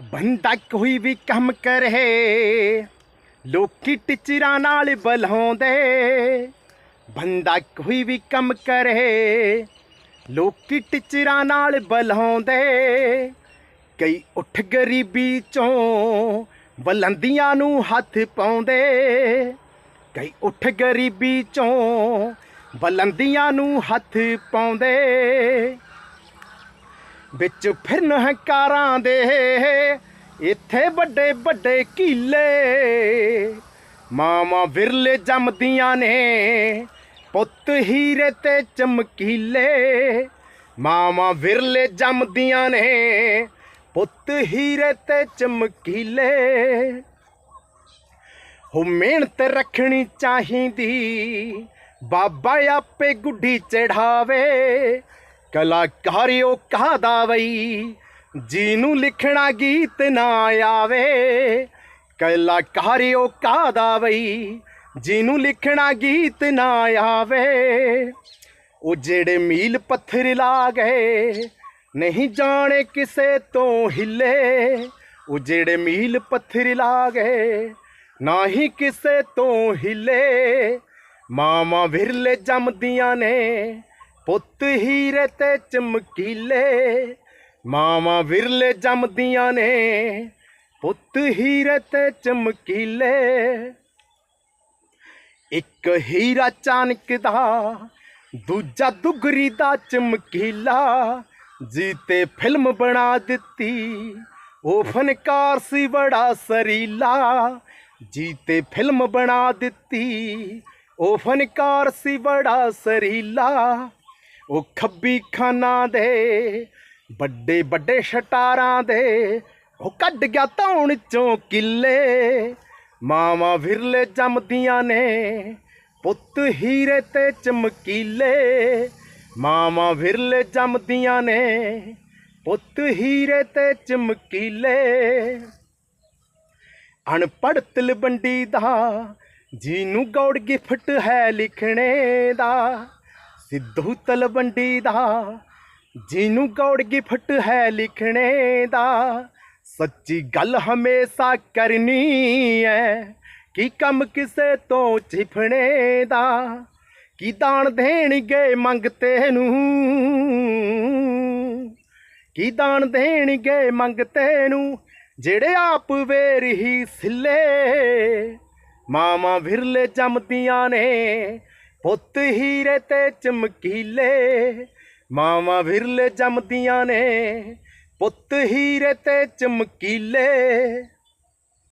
ਬੰਦਾ ਕੋਈ ਵੀ ਕੰਮ ਕਰੇ, ਲੋਕੀ ਟਿਚਰਾਂ ਨਾਲ ਬਲਾਉਂਦੇ ਬੰਦਾ ਕੋਈ ਵੀ ਕੰਮ ਕਰੇ, ਲੋਕੀ ਟਿਚਰਾਂ ਨਾਲ ਬਲਾਉਂਦੇ ਕਈ ਉੱਠ ਗਰੀਬੀ ਚੋਂ ਬਲੰਦੀਆਂ ਨੂੰ ਹੱਥ ਪਾਉਂਦੇ। ਕਈ ਉੱਠ ਗਰੀਬੀ ਚੋਂ ਬਲੰਦੀਆਂ ਨੂੰ ਹੱਥ ਪਾਉਂਦੇ। ਵਿੱਚ ਫਿਰਨ ਹੰਕਾਰਾਂ ਦੇ। ਇੱਥੇ ਵੱਡੇ ਵੱਡੇ ਕੀਲੇ। ਮਾਮਾ ਵਿਰਲੇ ਜੰਮਦੀਆਂ ਨੇ, ਪੁੱਤ ਹੀਰੇ ਤੇ ਚਮਕੀਲੇ। ਮਾਮਾ ਵਿਰਲੇ ਜੰਮਦੀਆਂ ਨੇ, ਪੁੱਤ ਹੀਰੇ ਤੇ ਚਮਕੀਲੇ। ਹੋ ਮਿਹਨਤ ਰੱਖਣੀ ਚਾਹੀਦੀ, ਬਾਬਾ ਆਪੇ ਗੁੱਡੀ ਚੜਾਵੇ। ਕਲਾਕਾਰਿਓ ਕਹਦਾ ਵਈ ਨੂੰ ਲਿਖਣਾ ਗੀਤ ਨਾ ਆਵੇ। ਕਲਾਕਾਰਿਓ ਕਹਦਾ ਜੀ ਨੂੰ ਲਿਖਣਾ ਗੀਤ ਨਾ ਆਵੇ। ਉਹ ਜਿਹੜੇ ਮੀਲ ਪੱਥਰ ਲਾ ਗਏ ਨਹੀਂ ਜਾਣੇ ਕਿਸੇ ਤੋਂ ਹਿੱਲੇ। ਉਹ ਜਿਹੜੇ ਮੀਲ ਪੱਥਰ ਲਾ ਗਏ ਨਾ ਹੀ ਕਿਸੇ ਤੋਂ ਹਿੱਲੇ। ਮਾਮਾ ਵਿਰਲੇ ਜੰਮਦੀਆਂ ਨੇ ਪੁੱਤ ਹੀਰੇ ਤੇ ਚਮਕੀਲੇ ਮਾਮਾ ਵਿਰਲੇ ਜੰਮਦੀਆਂ ਨੇ। ਪੁੱਤ ਹੀਰੇ ਤੇ ਚਮਕੀਲੇ, ਇੱਕ ਹੀਰਾ ਚਾਨਕ ਦਾ ਦੂਜਾ ਦੁਗਰੀ ਦਾ ਚਮਕੀਲਾ। ਜੀਤੇ ਫਿਲਮ ਬਣਾ ਦਿੱਤੀ, ਉਹ ਫਨਕਾਰ ਸੀ ਬੜਾ ਸਰੀਲਾ। ਜੀਤੇ ਫਿਲਮ ਬਣਾ ਦਿੱਤੀ, ਉਹ ਫਨਕਾਰ ਸੀ ਬੜਾ ਸਰੀਲਾ। ਉਹ ਖੱਬੀ ਖਾਨਾ ਦੇ, ਵੱਡੇ ਵੱਡੇ ਸ਼ਟਾਰਾਂ ਦੇ, ਉਹ ਕੱਢ ਗਿਆ ਧੌਣ ਚੋਂ ਕਿੱਲੇ। ਮਾਵਾ ਵਿਰਲੇ ਜੰਮਦੀਆਂ ਨੇ, ਪੁੱਤ ਹੀਰੇ ਤੇ ਚਮਕੀਲੇ। ਮਾਵਾ ਵਿਰਲੇ ਜੰਮਦੀਆਂ ਨੇ, ਪੁੱਤ ਹੀਰੇ ਤੇ ਚਮਕੀਲੇ। ਅਨਪੜ੍ਹ ਤਲਵੰਡੀ ਦਾ ਜੀ ਨੂੰ ਗੌੜ ਗਿਫਟ ਹੈ ਲਿਖਣੇ ਦਾ ਸਿੱਧੂ ਤਲਵੰਡੀ ਦਾ, ਜਿਹਨੂੰ ਗੌੜ ਗਿਫਟ ਹੈ ਲਿਖਣੇ ਦਾ। ਸੱਚੀ ਗੱਲ ਹਮੇਸ਼ਾ ਕਰਨੀ ਹੈ ਕੀ ਕੰਮ ਕਿਸੇ ਤੋਂ ਛਿਪਣੇ ਦਾ? ਕੀ ਦਾਨ ਦੇਣਗੇ ਮੰਗਤੇ ਨੂੰ ਕੀ ਦਾਨ ਦੇਣਗੇ ਮੰਗਤੇ ਨੂੰ ਜਿਹੜੇ ਆਪ ਵੇਰ ਹੀ ਸਿੱਲੇ? ਮਾਮਾ ਵਿਰਲੇ ਜੰਮਦੀਆਂ ਨੇ ਪੁੱਤ ਹੀਰੇ ਤੇ ਚਮਕੀਲੇ ਮਾਮਾ ਵਿਰਲੇ ਜੰਮਦੀਆਂ ਨੇ। ਪੁੱਤ ਹੀਰੇ ਤੇ ਚਮਕੀਲੇ